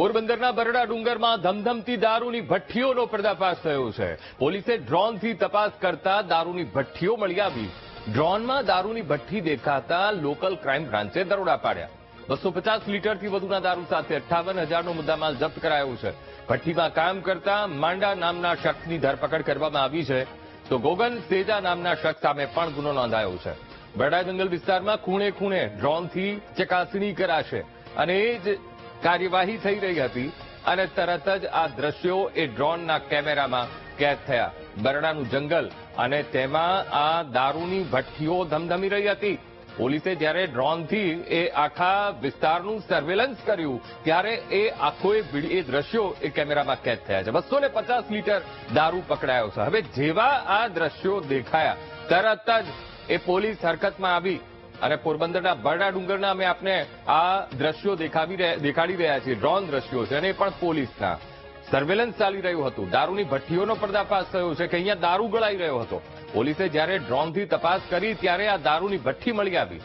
પોરબંદરના બરડા ડુંગરમાં ધમધમતી દારૂની ભઠ્ઠીઓનો પર્દાફાશ થયો છે. પોલીસે ડ્રોનથી તપાસ કરતા દારૂની ભઠ્ઠીઓ મળી આવી. ડ્રોનમાં દારૂની ભઠ્ઠી દેખાતા લોકલ ક્રાઇમ બ્રાન્ચે દરોડા પાડ્યા. બસો પચાસ લીટરથી વધુના દારૂ સાથે અઠ્ઠાવન હજારનો મુદ્દામાલ જપ્ત કરાયો છે. ભઠ્ઠીમાં કામ કરતા માંડા નામના શખ્સની ધરપકડ કરવામાં આવી છે. તો ગોગન સેજા નામના શખ્સ સામે પણ ગુનો નોંધાયો છે. બરડા જંગલ વિસ્તારમાં ખૂણે ખૂણે ડ્રોનથી ચકાસણી કરાશે. અને એ જ કાર્યવાહી થઈ રહી હતી અને તરત જ આ દ્રશ્યો એ ડ્રોનના કેમેરામાં કેદ થયા. બરડાનું જંગલ અને તેમાં આ દારૂની ભઠ્ઠીઓ ધમધમી રહી હતી. પોલીસે જ્યારે ડ્રોનથી એ આખા વિસ્તારનું સર્વેલન્સ કર્યું, ત્યારે એ આખો એ દ્રશ્યો એ કેમેરામાં કેદ થયા છે. બસો લીટર દારૂ પકડાયો છે. હવે જેવા આ દ્રશ્યો દેખાયા, તરત જ એ પોલીસ હરકતમાં આવી અને પોરબંદરના બરડા ડુંગરના અમે આપને આ દ્રશ્યો દેખાવી દેખાડી રહ્યા છીએ, ડ્રોન દ્રશ્યો છે અને એ પણ પોલીસના. સર્વેલન્સ ચાલી રહ્યું હતું. દારૂની ભઠ્ઠીઓનો પર્દાફાશ થયો છે કે અહીંયા દારૂ ગળાઈ રહ્યો હતો. પોલીસે જ્યારે ડ્રોનથી તપાસ કરી, ત્યારે આ દારૂની ભઠ્ઠી મળી આવી.